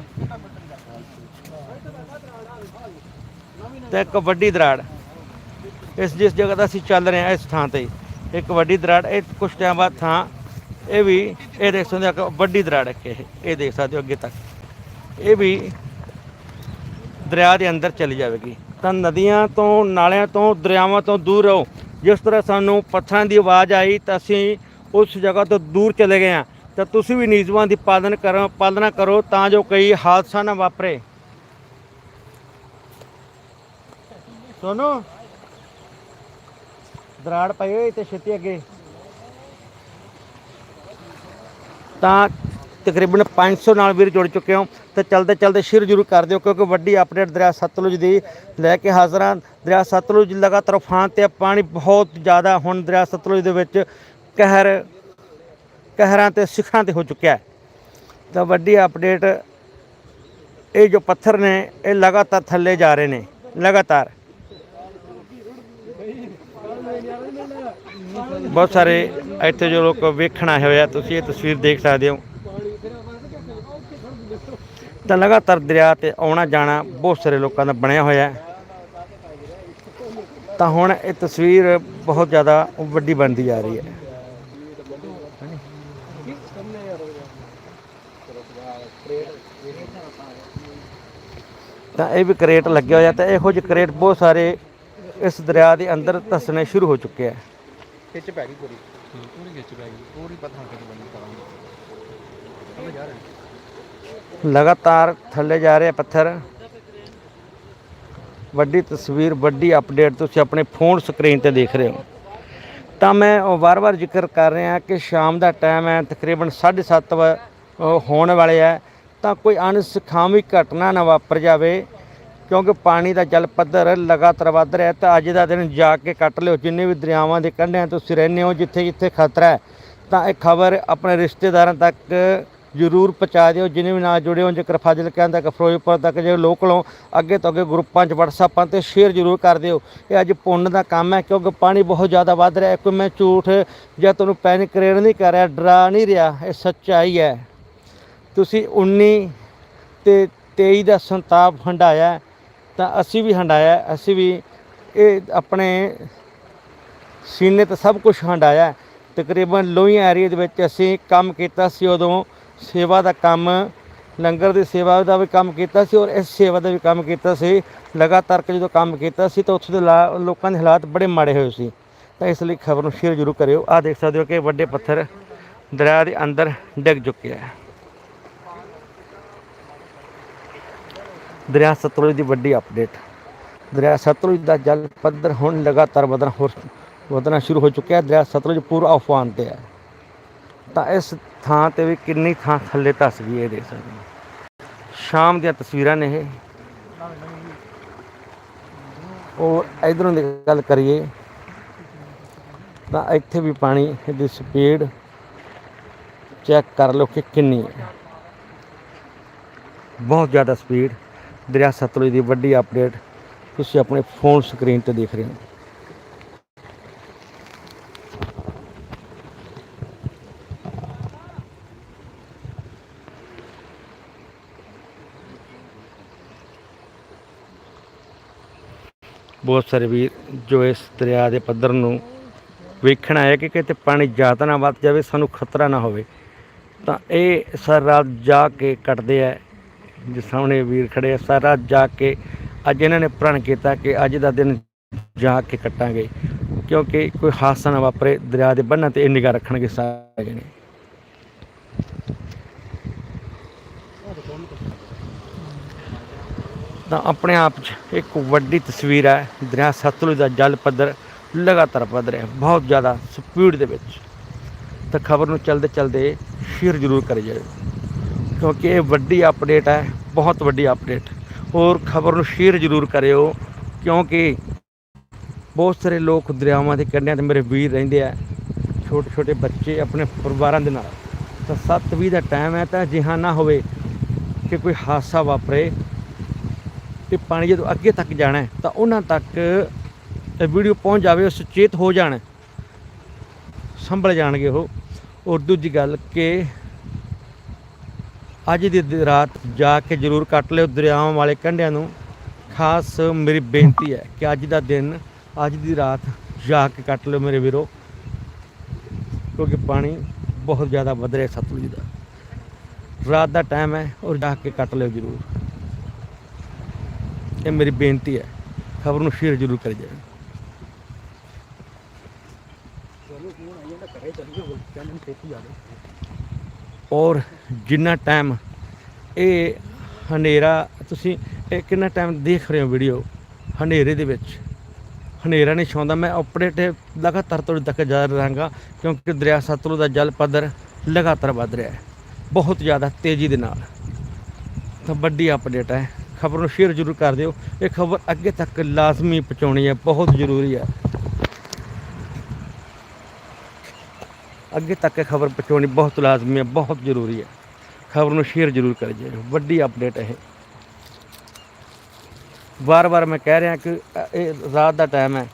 ਤੇ ਇੱਕ ਵੱਡੀ ਦਰਾੜ। ਇਸ ਜਿਸ ਜਗ੍ਹਾ ਦਾ ਅਸੀਂ ਚੱਲ ਰਹੇ ਹਾਂ ਇਸ ਥਾਂ ਤੇ। ਇੱਕ ਵੱਡੀ ਦਰਾੜ, ਇਹ ਕੁਝ ਟਾਈਮ ਬਾਅਦ ਥਾਂ, ਇਹ ਵੀ, ਇਹ ਦੇਖ ਸਕਦੇ ਹੋ ਕਿ ਵੱਡੀ ਦਰਾੜ ਹੈ ਕਿ ਇਹ ਇਹ ਦੇਖ ਸਕਦੇ ਹੋ ਅੱਗੇ ਤੱਕ। ਇਹ ਵੀ ਦਰਿਆ ਦੇ ਅੰਦਰ ਚਲੀ ਜਾਵੇਗੀ। ਤਾਂ ਨਦੀਆਂ ਤੋਂ, ਨਾਲਿਆਂ ਤੋਂ, ਦਰਿਆਵਾਂ ਤੋਂ ਦੂਰ ਰਹੋ। ਜਿਸ ਤਰ੍ਹਾਂ ਸਾਨੂੰ ਪੱਥਰਾਂ ਦੀ ਆਵਾਜ਼ ਆਈ, ਤਾਂ ਅਸੀਂ ਉਸ ਜਗ੍ਹਾ ਤੋਂ ਦੂਰ ਚਲੇ ਗਏ ਹਾਂ। ਤਾਂ ਤੁਸੀਂ ਵੀ ਨਿਯਮਾਂ ਦੀ ਪਾਲਣ ਕਰੋ, ਪਾਲਣਾ ਕਰੋ ਤਾਂ ਜੋ ਕੋਈ ਹਾਦਸਾ ਨਾ ਵਾਪਰੇ ਸੋਨੋ, ਦਰਾੜ ਪਈ ਹੋਈ ਤੇ ਛੇਤੀ ਅੱਗੇ ਤਾਂ ਤਕਰੀਬਨ 500 ਨਾਲ ਵੀਰ ਜੁੜ ਚੁੱਕੇ ਹੋ, ਤੇ ਚਲਦੇ ਚਲਦੇ ਸ਼ੇਅਰ ਜ਼ਰੂਰ ਕਰ ਦਿਓ, ਕਿਉਂਕਿ ਵੱਡੀ ਅਪਡੇਟ ਦਰਿਆ ਸਤਲੁਜ ਦੀ ਲੈ ਕੇ ਹਾਜ਼ਰ ਹਾਂ ਦਰਿਆ ਸਤਲੁਜ ਲਗਾਤਾਰ ਉਫਾਨ ਤੇ ਹੈ। ਪਾਣੀ ਬਹੁਤ ਜ਼ਿਆਦਾ ਹੁਣ ਦਰਿਆ ਸਤਲੁਜ ਦੇ ਵਿੱਚ ਕਹਿਰ ਕਹਿਰਾਂ ਤੇ ਸਿਖਰਾਂ ਤੇ ਹੋ ਚੁੱਕਿਆ ਹੈ। ਤਾਂ ਵੱਡੀ ਅਪਡੇਟ ਇਹ ਜੋ ਪੱਥਰ ਨੇ, ਇਹ ਲਗਾਤਾਰ ਥੱਲੇ ਜਾ ਰਹੇ ਨੇ, ਲਗਾਤਾਰ। ਬਹੁਤ ਸਾਰੇ ਇੱਥੇ ਜੋ ਲੋਕ ਵੇਖਣ ਆਏ ਹੋਏ ਆ, ਤੁਸੀਂ ਇਹ ਤਸਵੀਰ ਦੇਖ ਸਕਦੇ ਹੋ। ਤਾਂ ਲਗਾਤਾਰ ਦਰਿਆ ਤੇ ਆਉਣਾ ਜਾਣਾ ਬਹੁਤ ਸਾਰੇ ਲੋਕਾਂ ਦਾ ਬਣਿਆ ਹੋਇਆ ਹੈ। ਤਾਂ ਹੁਣ ਇਹ ਤਸਵੀਰ ਬਹੁਤ ਜ਼ਿਆਦਾ ਵੱਡੀ ਬਣਦੀ ਜਾ ਰਹੀ ਹੈ। ਤਾਂ ਇਹ ਵੀ ਕਰੇਟ ਲੱਗੇ ਹੋਇਆ ਤਾਂ ਇਹੋ ਜਿਹੇ ਕਰੇਟ ਬਹੁਤ ਸਾਰੇ ਇਸ ਦਰਿਆ ਦੇ ਅੰਦਰ ਧੱਸਣੇ ਸ਼ੁਰੂ ਹੋ ਚੁੱਕੇ ਆ। ਖਿੱਚ ਪੈ ਗਈ ਪੂਰੀ। ਪੂਰੀ ਖਿੱਚ ਪੈ ਗਈ। ਪੂਰੀ ਪੱਥਰ ਖਿੱਚ ਬਣੀ ਕਰਾਂਗੇ ਥੱਲੇ ਜਾ ਰਹੇ? ਲਗਾਤਾਰ ਥੱਲੇ ਜਾ ਰਿਹਾ ਪੱਥਰ। ਵੱਡੀ ਤਸਵੀਰ ਵੱਡੀ ਅਪਡੇਟ ਤੁਸੀਂ ਆਪਣੇ ਫੋਨ ਸਕਰੀਨ ਤੇ ਦੇਖ ਰਹੇ ਹੋ। ਤਾਂ ਮੈਂ ਉਹ ਵਾਰ-ਵਾਰ ਜ਼ਿਕਰ ਕਰ ਰਿਹਾ ਕਿ ਸ਼ਾਮ ਦਾ ਟਾਈਮ ਹੈ ਤਕਰੀਬਨ 7:30 ਵ ਅ, ਹੋਣ ਵਾਲੇ ਹੈ ਤਾਂ ਕੋਈ ਅਣਸੁਖਾਵੀ ਘਟਨਾ ਨਾ ਵਾਪਰ ਜਾਵੇ, ਕਿਉਂਕਿ ਪਾਣੀ ਦਾ ਜਲ ਪੱਧਰ ਲਗਾਤਾਰ ਵੱਧ ਰਿਹਾ ਤਾਂ ਅੱਜ ਦਾ ਦਿਨ ਜਾ ਕੇ ਕੱਟ ਲਿਓ। ਜਿੰਨੇ ਵੀ ਦਰਿਆਵਾਂ ਦੇ ਕੰਢਿਆਂ ਤੁਸੀਂ ਰਹਿੰਦੇ ਹੋ ਜਿੱਥੇ ਜਿੱਥੇ ਖਤਰਾ ਹੈ, ਤਾਂ ਇਹ ਖਬਰ ਆਪਣੇ ਰਿਸ਼ਤੇਦਾਰਾਂ ਤੱਕ ਜ਼ਰੂਰ ਪਹੁੰਚਾ ਦਿਓ। ਜਿਨੇ ਵੀ ਨਾਲ ਜੁੜੇ ਹੋ ਜੇਕਰ ਫਾਜ਼ਿਲਕਾ ਤੱਕ, ਫਿਰੋਜ਼ਪੁਰ ਤੱਕ, ਜੇ ਲੋਕਲੋਂ ਅੱਗੇ ਤੋਂ ਅੱਗੇ ਗਰੁੱਪਾਂ 'ਚ ਵਟਸਐਪਾਂ ਤੇ ਸ਼ੇਅਰ ਜ਼ਰੂਰ ਕਰ ਦਿਓ। ਇਹ ਅੱਜ ਪੁੰਨ ਦਾ ਕੰਮ ਹੈ, ਕਿਉਂਕਿ ਪਾਣੀ ਬਹੁਤ ਜ਼ਿਆਦਾ ਵੱਧ ਰਿਹਾ ਹੈ। ਕੋਈ ਮੈਂ ਝੂਠ ਜਾਂ ਤੁਹਾਨੂੰ ਪੈਨਿਕ ਕ੍ਰੀਏਟ ਨਹੀਂ ਕਰ ਰਿਹਾ, ਡਰਾ ਨਹੀਂ ਰਿਹਾ, ਇਹ ਸੱਚਾਈ ਹੈ। ਤੁਸੀਂ 19 ਤੇ 23 ਦਾ ਸੰਤਾਪ ਹੰਡਾਇਆ ਤਾਂ ਅਸੀਂ ਵੀ ਹੰਡਾਇਆ ਅਸੀਂ ਵੀ ਇਹ ਆਪਣੇ ਸੀਨੇ ਤੇ ਸਭ ਕੁਝ ਹੰਡਾਇਆ ਤਕਰੀਬਨ ਲੋਹੀਆਂ ਏਰੀਆ ਦੇ ਵਿੱਚ ਅਸੀਂ ਕੰਮ ਕੀਤਾ ਸੀ, ਉਦੋਂ ਸੇਵਾ ਦਾ ਕੰਮ, ਲੰਗਰ ਦੀ ਸੇਵਾ ਦਾ ਵੀ ਕੰਮ ਕੀਤਾ ਸੀ ਔਰ ਇਸ ਸੇਵਾ ਦਾ ਵੀ ਕੰਮ ਕੀਤਾ ਸੀ। ਲਗਾਤਾਰ ਜਦੋਂ ਕੰਮ ਕੀਤਾ ਸੀ, ਤਾਂ ਉੱਥੇ ਦੇ ਲਾ- ਲੋਕਾਂ ਦੇ ਹਾਲਾਤ ਬੜੇ ਮਾੜੇ ਹੋਏ ਸੀ। ਤਾਂ ਇਸ ਲਈ ਖਬਰ ਨੂੰ ਸ਼ੇਅਰ ਜ਼ਰੂਰ ਕਰਿਓ। ਆਹ ਦੇਖ ਸਕਦੇ ਹੋ ਕਿ ਵੱਡੇ ਪੱਥਰ ਦਰਿਆ ਦੇ ਅੰਦਰ ਡਿੱਗ ਚੁੱਕੇ ਹੈ। ਦਰਿਆ ਸਤਲੁਜ ਦੀ ਵੱਡੀ ਅਪਡੇਟ ਦਰਿਆ ਸਤਲੁਜ ਦਾ ਜਲ ਪੱਧਰ ਹੁਣ ਲਗਾਤਾਰ ਵਧਣਾ ਹੋ ਵਧਣਾ ਸ਼ੁਰੂ ਹੋ ਚੁੱਕਿਆ ਹੈ। ਦਰਿਆ ਸਤਲੁਜ ਪੂਰਾ ਉਫਾਨ ਤੇ ਹੈ। ਤਾਂ ਇਸ ਥਾਂ ਤੇ ਵੀ ਕਿੰਨੀ ਥਾਂ ਥੱਲੇ ਧੱਸ ਗਈ ਇਹ ਦੇਖ ਸਕਦੇ ਹੋ। ਸ਼ਾਮ ਦੀਆਂ ਤਸਵੀਰਾਂ ਨੇ ਇਹ। ਉਹ ਇਧਰੋਂ ਦੀ ਗੱਲ ਕਰੀਏ, ਤਾਂ ਇੱਥੇ ਵੀ ਪਾਣੀ ਦੀ ਸਪੀਡ ਚੈੱਕ ਕਰ ਲਓ ਕਿ ਕਿੰਨੀ ਹੈ। ਬਹੁਤ ਜ਼ਿਆਦਾ ਸਪੀਡ। ਦਰਿਆ ਸਤਲੁਜ ਦੀ ਵੱਡੀ ਅਪਡੇਟ ਤੁਸੀਂ ਆਪਣੇ ਫੋਨ ਸਕਰੀਨ ਤੇ ਦੇਖ ਰਹੇ ਹੋ। ਬਹੁਤ ਸਾਰੇ ਵੀਰ ਜੋ ਇਸ ਦਰਿਆ ਦੇ ਪੱਧਰ ਨੂੰ ਵੇਖਣ ਆਏ ਕਿ ਕਿਤੇ ਪਾਣੀ ਜ਼ਿਆਦਾ ਨਾ ਵੱਧ ਜਾਵੇ, ਸਾਨੂੰ ਖਤਰਾ ਨਾ ਹੋਵੇ, ਤਾਂ ਇਹ ਸਾਰੀ ਰਾਤ ਜਾ ਕੇ ਕੱਟਦੇ ਆ। ਜਿਸ ਸਾਹਮਣੇ ਵੀਰ ਖੜੇ ਆ, ਸਾਰੀ ਜਾ ਕੇ ਅੱਜ ਇਹਨਾਂ ਨੇ ਪ੍ਰਣ ਕੀਤਾ ਕਿ ਅੱਜ ਦਾ ਦਿਨ ਜਾ ਕੇ ਕੱਟਾਂਗੇ, ਕਿਉਂਕਿ ਕੋਈ ਹਾਦਸਾ ਨਾ ਵਾਪਰੇ, ਦਰਿਆ ਦੇ ਬੰਨਾਂ ਤੇ ਇਹ ਨਿਗਾਹ ਰੱਖਣਗੇ ਸਾਰੇ ਜਣੇ। ਤਾਂ ਆਪਣੇ ਆਪ 'ਚ ਇੱਕ ਵੱਡੀ ਤਸਵੀਰ ਹੈ, ਦਰਿਆ ਸਤਲੁਜ ਦਾ ਜਲ ਪੱਧਰ ਲਗਾਤਾਰ ਵੱਧ ਰਿਹਾ, ਬਹੁਤ ਜ਼ਿਆਦਾ ਸਪੀਡ ਦੇ ਵਿੱਚ। ਤਾਂ ਖਬਰ ਨੂੰ ਚਲਦੇ ਚਲਦੇ ਸ਼ੇਅਰ ਜ਼ਰੂਰ ਕਰੀ ਜਾਓ ਕਿਉਂਕਿ ਇਹ ਵੱਡੀ ਅਪਡੇਟ ਹੈ, ਬਹੁਤ ਵੱਡੀ ਅਪਡੇਟ ਹੋਰ ਖਬਰ ਨੂੰ ਸ਼ੇਅਰ ਜ਼ਰੂਰ ਕਰਿਓ, ਕਿਉਂਕਿ ਬਹੁਤ ਸਾਰੇ ਲੋਕ ਦਰਿਆਵਾਂ ਦੇ ਕੰਢਿਆਂ ਤੇ ਮੇਰੇ ਵੀਰ ਰਹਿੰਦੇ ਆ। ਛੋਟੇ ਛੋਟੇ ਬੱਚੇ ਆਪਣੇ ਪਰਿਵਾਰਾਂ ਦੇ ਨਾਲ। ਤਾਂ 7:20 ਦਾ ਟਾਈਮ ਹੈ, ਤਾਂ ਅਜਿਹਾ ਨਾ ਹੋਵੇ ਕਿ ਕੋਈ ਹਾਦਸਾ ਵਾਪਰੇ ਤੇ ਪਾਣੀ ਜਦੋਂ ਅੱਗੇ ਤੱਕ ਜਾਣਾ ਤਾਂ ਉਹਨਾਂ ਤੱਕ ਇਹ ਵੀਡੀਓ ਪਹੁੰਚ ਜਾਵੇ, ਉਹ ਸੁਚੇਤ ਹੋ ਜਾਣ, ਸੰਭਲ ਜਾਣਗੇ ਉਹ। ਔਰ ਦੂਜੀ ਗੱਲ ਕਿ ਅੱਜ ਦੀ ਰਾਤ ਜਾ ਕੇ ਜ਼ਰੂਰ ਕੱਟ ਲਿਓ ਦਰਿਆਵਾਂ ਵਾਲੇ ਕੰਢਿਆਂ ਨੂੰ। ਖਾਸ ਮੇਰੀ ਬੇਨਤੀ ਹੈ ਕਿ ਅੱਜ ਦਾ ਦਿਨ, ਅੱਜ ਦੀ ਰਾਤ ਜਾ ਕੇ ਕੱਟ ਲਿਓ ਮੇਰੇ ਵੀਰੋ। ਕਿਉਂਕਿ ਪਾਣੀ ਬਹੁਤ ਜ਼ਿਆਦਾ ਵਧ ਰਿਹਾ ਸਤਲੁਜ ਦਾ। ਰਾਤ ਦਾ ਟਾਈਮ ਹੈ ਔਰ ਜਾ ਕੇ ਕੱਟ ਲਿਓ ਜ਼ਰੂਰ। ਇਹ ਮੇਰੀ ਬੇਨਤੀ ਹੈ। ਖਬਰ ਨੂੰ ਸ਼ੇਅਰ ਜ਼ਰੂਰ ਕਰ ਜਾਵੇ ਚਲੋ, ਫੋਨ ਆਈ ਜਾਂਦਾ, ਘਰੇ ਚੱਲੀਏ, ਹੋਰ ਕਹਿੰਦੇ ਛੇਤੀ ਆ ਜਾਓ ਔਰ ਜਿੰਨਾ ਟਾਈਮ ਇਹ ਹਨੇਰਾ, ਤੁਸੀਂ ਇਹ ਕਿੰਨਾ ਟਾਈਮ ਦੇਖ ਰਹੇ ਹੋ ਵੀਡੀਓ ਹਨੇਰੇ ਦੇ ਵਿੱਚ? ਹਨੇਰਾ ਨਹੀਂ ਛਾਉਂਦਾ। ਮੈਂ ਅਪਡੇਟ ਲਗਾਤਾਰ ਤੁਹਾਡੇ ਤੱਕ ਜਾ ਰਹਾਂਗਾ ਕਿਉਂਕਿ ਦਰਿਆ ਸਤਲੁਜ ਦਾ ਜਲ ਪੱਧਰ ਲਗਾਤਾਰ ਵੱਧ ਰਿਹਾ ਹੈ। ਬਹੁਤ ਜ਼ਿਆਦਾ ਤੇਜ਼ੀ ਦੇ ਨਾਲ। ਤਾਂ ਵੱਡੀ ਅਪਡੇਟ ਹੈ। ਖਬਰ ਨੂੰ ਸ਼ੇਅਰ ਜ਼ਰੂਰ ਕਰ ਦਿਓ। ਇਹ ਖਬਰ ਅੱਗੇ ਤੱਕ ਲਾਜ਼ਮੀ ਪਹੁੰਚਾਉਣੀ ਹੈ। ਬਹੁਤ ਜ਼ਰੂਰੀ ਹੈ। ਅੱਗੇ ਤੱਕ ਖਬਰ ਪਹੁੰਚਾਉਣੀ ਬਹੁਤ ਲਾਜ਼ਮੀ ਹੈ, ਬਹੁਤ ਜ਼ਰੂਰੀ ਹੈ। ਖਬਰ ਨੂੰ ਸ਼ੇਅਰ ਜ਼ਰੂਰ ਕਰ ਦਿਓ ਵੱਡੀ ਅਪਡੇਟ ਹੈ ਇਹ। ਵਾਰ-ਵਾਰ ਮੈਂ ਕਹਿ ਰਿਹਾ ਕਿ ਇਹ ਰਾਤ ਦਾ ਟਾਈਮ ਹੈ,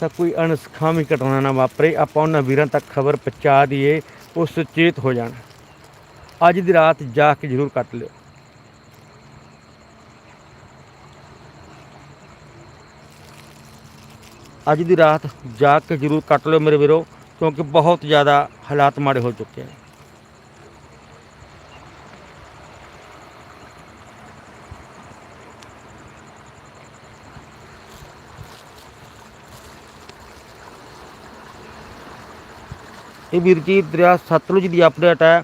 ਤਾਂ ਕੋਈ ਅਣਸਖਾਮੀ ਘਟਨਾ ਨਾ ਵਾਪਰੇ, ਆਪਾਂ ਉਹਨਾਂ ਵੀਰਾਂ ਤੱਕ ਖਬਰ ਪਹੁੰਚਾ ਦਈਏ, ਉਹ ਸੁਚੇਤ ਹੋ ਜਾਣ। ਅੱਜ ਦੀ ਰਾਤ ਜਾ ਕੇ ਜ਼ਰੂਰ ਕੱਟ ਲਿਓ। ਅੱਜ ਦੀ ਰਾਤ ਜਾ ਕੇ ਜ਼ਰੂਰ ਕੱਟ ਲਿਓ ਮੇਰੇ ਵੀਰੋ। ਕਿਉਂਕਿ ਬਹੁਤ ਜ਼ਿਆਦਾ ਹਾਲਾਤ ਮਾੜੇ ਹੋ ਚੁੱਕੇ ਹਨ ਇਹ ਵੀਰ ਜੀ, ਦਰਿਆ ਸਤਲੁਜ ਦੀ ਅਪਡੇਟ ਹੈ,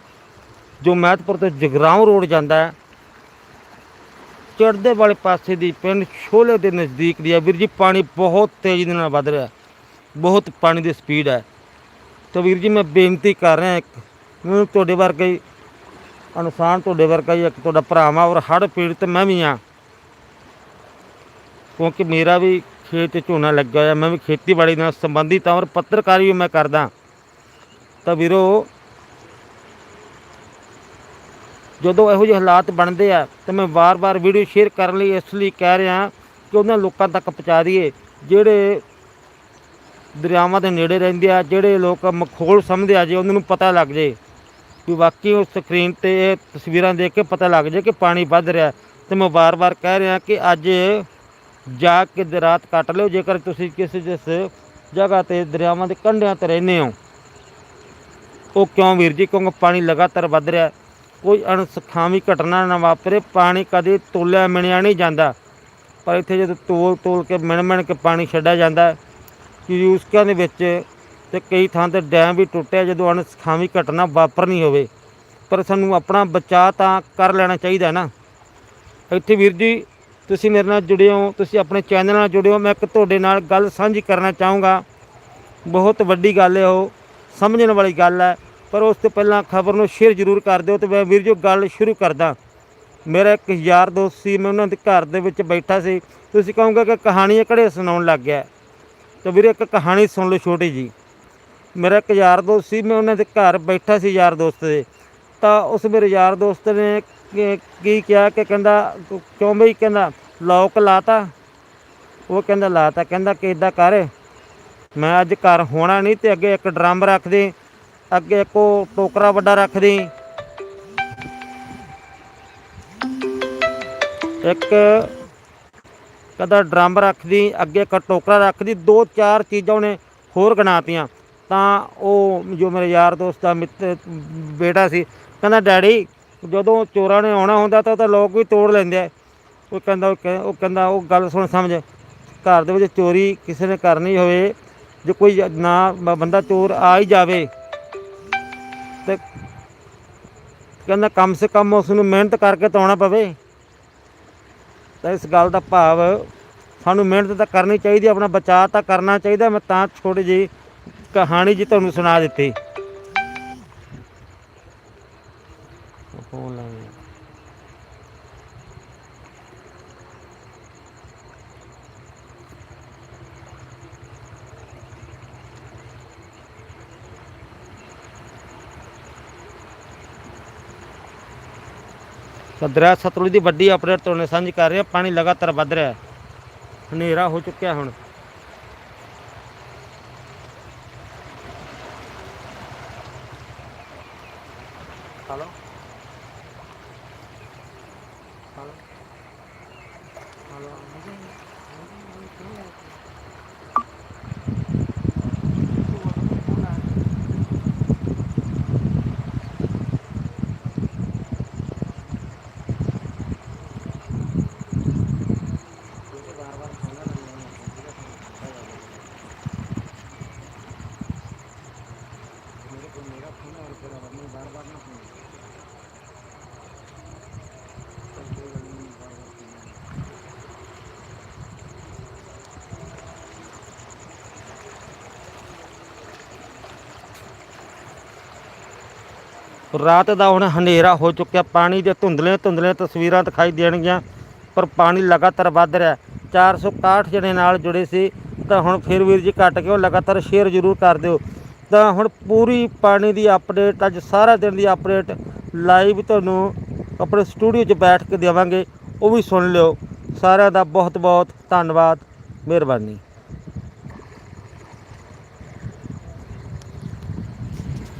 ਜੋ ਮਹਿਤਪੁਰ ਤੋਂ ਜਗਰਾਉਂ ਰੋਡ ਜਾਂਦਾ ਹੈ। ਚੜ੍ਹਦੇ ਵਾਲੇ ਪਾਸੇ ਦੀ ਪਿੰਡ ਛੋਲੇ ਦੇ ਨਜ਼ਦੀਕ ਦੀ ਹੈ। ਵੀਰ ਜੀ, ਪਾਣੀ ਬਹੁਤ ਤੇਜ਼ੀ ਦੇ ਨਾਲ ਵੱਧ ਰਿਹਾ ਬਹੁਤ ਪਾਣੀ ਦੀ ਸਪੀਡ ਹੈ। ਤਾਂ ਵੀਰ ਜੀ ਮੈਂ ਬੇਨਤੀ ਕਰ ਰਿਹਾ ਇੱਕ, ਮੈਨੂੰ ਤੁਹਾਡੇ ਵਰਗਾ ਹੀ ਇਨਸਾਨ ਤੁਹਾਡੇ ਵਰਗਾ ਹੀ ਇੱਕ ਤੁਹਾਡਾ ਭਰਾਵਾਂ ਔਰ ਹੜ੍ਹ ਪੀੜਤ ਮੈਂ ਵੀ ਹਾਂ। ਕਿਉਂਕਿ ਮੇਰਾ ਵੀ ਖੇਤ ਝੋਨਾ ਲੱਗਾ ਹੋਇਆ, ਮੈਂ ਵੀ ਖੇਤੀਬਾੜੀ ਨਾਲ ਸੰਬੰਧਿਤ ਹਾਂ ਔਰ ਪੱਤਰਕਾਰੀ ਵੀ ਮੈਂ ਕਰਦਾ। ਤਾਂ ਵੀਰੋ, ਜਦੋਂ ਇਹੋ ਜਿਹੇ ਹਾਲਾਤ ਬਣਦੇ ਆ, ਤਾਂ ਮੈਂ ਵਾਰ-ਵਾਰ ਵੀਡੀਓ ਸ਼ੇਅਰ ਕਰਨ ਲਈ ਇਸ ਲਈ ਕਹਿ ਰਿਹਾ ਕਿ ਉਹਨਾਂ ਲੋਕਾਂ ਤੱਕ ਪਹੁੰਚਾ ਦਈਏ, ਜਿਹੜੇ ਦਰਿਆਵਾਂ ਦੇ ਨੇੜੇ ਰਹਿੰਦੇ ਆ, ਜਿਹੜੇ ਲੋਕ ਮਖੌਲ ਸਮਝਦੇ ਆ ਜੇ, ਉਹਨਾਂ ਨੂੰ ਪਤਾ ਲੱਗ ਜੇ। ਵੀ ਵਾਕਈ ਉਸ ਸਕਰੀਨ ਤੇ ਇਹ ਤਸਵੀਰਾਂ ਦੇਖ ਕੇ ਪਤਾ ਲੱਗ ਜੇ ਕਿ ਪਾਣੀ ਵੱਧ ਰਿਹਾ ਤੇ ਮੈਂ ਵਾਰ-ਵਾਰ ਕਹਿ ਰਿਹਾ ਕਿ ਅੱਜ ਜਾ ਕੇ ਦ- ਰਾਤ ਕੱਟ ਲਿਓ, ਜੇਕਰ ਤੁਸੀਂ ਕਿਸੇ ਜਿਸ ਜਗ੍ਹਾ ਤੇ ਦਰਿਆਵਾਂ ਦੇ ਕੰਢਿਆਂ ਤੇ ਰਹਿੰਦੇ ਹੋ। ਉਹ ਕਿਉਂ ਵੀਰ ਜੀ? ਕਿਉਂਕਿ ਪਾਣੀ ਲਗਾਤਾਰ ਵੱਧ ਰਿਹਾ ਕੋਈ ਅਣਸਖਾਵੀ ਘਟਨਾ ਨਾ ਵਾਪਰੇ, ਪਾਣੀ ਕਦੇ ਤੋਲਿਆ ਮਿਣਿਆ ਨਹੀਂ ਜਾਂਦਾ। ਪਰ ਇੱਥੇ ਜਦੋਂ ਤੋਲ ਤੋਲ ਕੇ ਮਿਣ ਮਿਣ ਕੇ ਪਾਣੀ ਛੱਡਿਆ ਜਾਂਦਾ ਹੈ, ਕਿ ਉਸਕਿਆਂ ਦੇ ਵਿੱਚ ਤੇ ਕਈ ਥਾਂ ਤੇ ਡੈਮ ਵੀ ਟੁੱਟਿਆ ਜਦੋਂ ਅਣਸਖਾਵੀ ਘਟਨਾ ਵਾਪਰਨੀ ਹੋਵੇ। ਪਰ ਸਾਨੂੰ ਆਪਣਾ ਬਚਾਅ ਤਾਂ ਕਰ ਲੈਣਾ ਚਾਹੀਦਾ ਨਾ। ਇੱਥੇ ਵੀਰ ਜੀ ਤੁਸੀਂ ਮੇਰੇ ਨਾਲ ਜੁੜੇ ਹੋ ਤੁਸੀਂ ਆਪਣੇ ਚੈਨਲ ਨਾਲ ਜੁੜੇ ਹੋ ਮੈਂ ਇੱਕ ਤੁਹਾਡੇ ਨਾਲ ਗੱਲ ਸਾਂਝੀ ਕਰਨਾ ਚਾਹੂੰਗਾ। ਬਹੁਤ ਵੱਡੀ ਗੱਲ ਹੈ ਉਹ ਸਮਝਣ ਵਾਲੀ ਗੱਲ ਹੈ ਪਰ ਉਸ ਤੋਂ ਪਹਿਲਾਂ ਖਬਰ ਨੂੰ ਸ਼ੇਅਰ ਜ਼ਰੂਰ ਕਰ ਦਿਓ ਤੇ ਮੈਂ ਵੀਰ ਜੀ ਗੱਲ ਸ਼ੁਰੂ ਕਰਦਾ। ਮੇਰਾ ਇੱਕ ਯਾਰ ਦੋਸਤ ਸੀ ਮੈਂ ਉਹਨਾਂ ਦੇ ਘਰ ਦੇ ਵਿੱਚ ਬੈਠਾ ਸੀ। ਤੁਸੀਂ ਕਹੋਗੇ ਕਿ ਕਹਾਣੀਆਂ ਕਿਹੜੇ ਸੁਣਾਉਣ ਲੱਗ ਗਿਆ? ਤੇ ਵੀਰੇ ਇੱਕ ਕਹਾਣੀ ਸੁਣ ਲਓ ਛੋਟੀ ਜੀ ਮੇਰਾ ਇੱਕ ਯਾਰ ਦੋਸਤ ਸੀ, ਮੈਂ ਉਹਨਾਂ ਦੇ ਘਰ ਬੈਠਾ ਸੀ ਯਾਰ ਦੋਸਤ ਦੇ। ਤਾਂ ਉਸ ਮੇਰੇ ਯਾਰ ਦੋਸਤ ਨੇ ਕੀ- ਕਿਹਾ ਕਿ ਕਹਿੰਦਾ, ਕਿਉਂ ਬਈ ਕਹਿੰਦਾ ਲੋਕ ਲਾਤਾ। ਉਹ ਕਹਿੰਦਾ, ਲਾਤਾ। ਕਹਿੰਦਾ ਕਿ ਇਦਾਂ ਕਰ, ਮੈਂ ਅੱਜ ਘਰ ਹੋਣਾ ਨਹੀਂ ਤੇ ਅੱਗੇ ਇੱਕ ਡਰਮ ਰੱਖ ਦੇ, ਅੱਗੇ ਇੱਕ ਉਹ ਟੋਕਰਾ ਵੱਡਾ ਰੱਖ ਦੇ। ਇੱਕ ਕਦਾ ਡਰਮ ਰੱਖਦੀ, ਅੱਗੇ ਇੱਕ ਟੋਕਰਾ ਰੱਖਦੀ, ਦੋ ਚਾਰ ਚੀਜ਼ਾਂ ਉਹਨੇ ਹੋਰ ਗਣਾਤੀਆਂ। ਤਾਂ ਉਹ ਜੋ ਮੇਰੇ ਯਾਰ ਦੋਸਤ ਦਾ ਮਿੱਤਰ ਬੇਟਾ ਸੀ, ਕਹਿੰਦਾ, ਡੈਡੀ, ਜਦੋਂ ਚੋਰਾਂ ਨੇ ਆਉਣਾ ਹੁੰਦਾ ਤਾਂ ਉਹ ਤਾਂ ਲੋਕ ਵੀ ਤੋੜ ਲੈਂਦੇ ਆ। ਉਹ ਕਹਿੰਦਾ, ਉਹ ਕਹਿ- ਉਹ ਕਹਿੰਦਾ, ਉਹ ਗੱਲ ਸੁਣ, ਸਮਝ। ਘਰ ਦੇ ਵਿੱਚ ਚੋਰੀ ਕਿਸੇ ਨੇ ਕਰਨੀ ਹੋਵੇ, ਜੇ ਕੋਈ ਨਾ ਬ- ਬੰਦਾ ਚੋਰ ਆ ਹੀ ਜਾਵੇ, ਤੇ ਕਹਿੰਦਾ, ਕਮ ਸੇ ਕਮ ਉਸ ਨੂੰ ਮਿਹਨਤ ਕਰਕੇ ਤਾਂ ਪਵੇ। ਤਾਂ ਇਸ ਗੱਲ ਦਾ ਭਾਵ ਸਾਨੂੰ ਮਿਹਨਤ ਤਾਂ ਕਰਨੀ ਚਾਹੀਦੀ ਆਪਣਾ ਬਚਾਅ ਤਾਂ ਕਰਨਾ ਚਾਹੀਦਾ ਮੈਂ ਤਾਂ ਛੋਟੀ ਜੀ ਕਹਾਣੀ ਜੀ ਤੁਹਾਨੂੰ ਸੁਣਾ ਦਿੱਤੀ। ਫੋਨ ਲਾ ਲਿਆ। ਤਾਂ ਦਰਿਆ ਸਤਲੁਜ ਦੀ ਵੱਡੀ ਅਪਡੇਟ ਤੁਹਾਨੂੰ ਸਾਂਝੀ ਕਰ ਰਹੇ ਹਾਂ ਪਾਣੀ ਲਗਾਤਾਰ ਵੱਧ ਰਿਹਾ ਹੈ ਹਨੇਰਾ ਹੋ ਚੁੱਕਿਆ ਹੁਣ ਹਲੋ ਹਲੋ ਹਲੋ ਰਾਤ ਦਾ ਹੁਣ ਹਨੇਰਾ ਹੋ ਚੁੱਕਿਆ। ਪਾਣੀ ਦੇ ਧੁੰਦਲੇ ਧੁੰਦਲੇ ਤਸਵੀਰਾਂ ਦਿਖਾਈ ਦੇਣਗੀਆਂ, ਪਰ ਪਾਣੀ ਲਗਾਤਾਰ ਵੱਧ ਰਿਹਾ ਹੈ। 461 ਜਣੇ ਨਾਲ ਜੁੜੇ ਸੀ, ਤਾਂ ਹੁਣ ਫਿਰ ਵੀਰ ਜੀ ਘਟ ਕੇ ਉਹ ਲਗਾਤਾਰ ਸ਼ੇਅਰ ਜ਼ਰੂਰ ਕਰ ਦਿਓ। ਤਾਂ ਹੁਣ ਪੂਰੀ ਪਾਣੀ ਦੀ ਅਪਡੇਟ ਅੱਜ ਸਾਰਾ ਦਿਨ ਦੀ ਅਪਡੇਟ ਲਾਈਵ ਤੁਹਾਨੂੰ ਆਪਣੇ ਸਟੂਡੀਓ 'ਚ ਬੈਠ ਕੇ ਦੇਵਾਂਗੇ। ਉਹ ਵੀ ਸੁਣ ਲਿਓ। ਸਾਰਿਆਂ ਦਾ ਬਹੁਤ ਬਹੁਤ ਧੰਨਵਾਦ, ਮਿਹਰਬਾਨੀ।